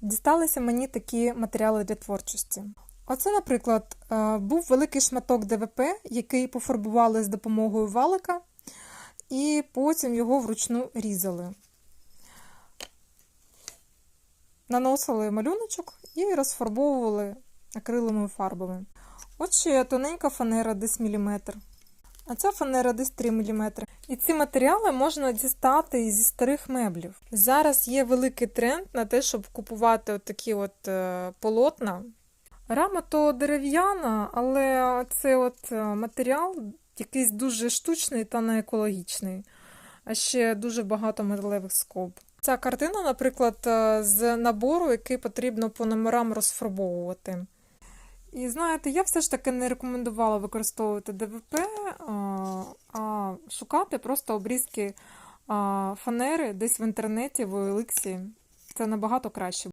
дісталися мені такі матеріали для творчості. Оце, наприклад, е, був великий шматок ДВП, який пофарбували з допомогою валика, і потім його вручну різали. Наносили малюночок і розфарбовували акриловими фарбами. От ще тоненька фанера десь міліметр. А ця фанера десь 3 мм. І ці матеріали можна дістати зі старих меблів. Зараз є великий тренд на те, щоб купувати от такі от е, полотна. Рама то дерев'яна, але це от е, матеріал якийсь дуже штучний та не екологічний. А ще дуже багато металевих скоб. Ця картина, наприклад, е, з набору, який потрібно по номерам розфарбовувати. І знаєте, я все ж таки не рекомендувала використовувати ДВП, шукати просто обрізки фанери десь в інтернеті, в Еликсі. Це набагато краще.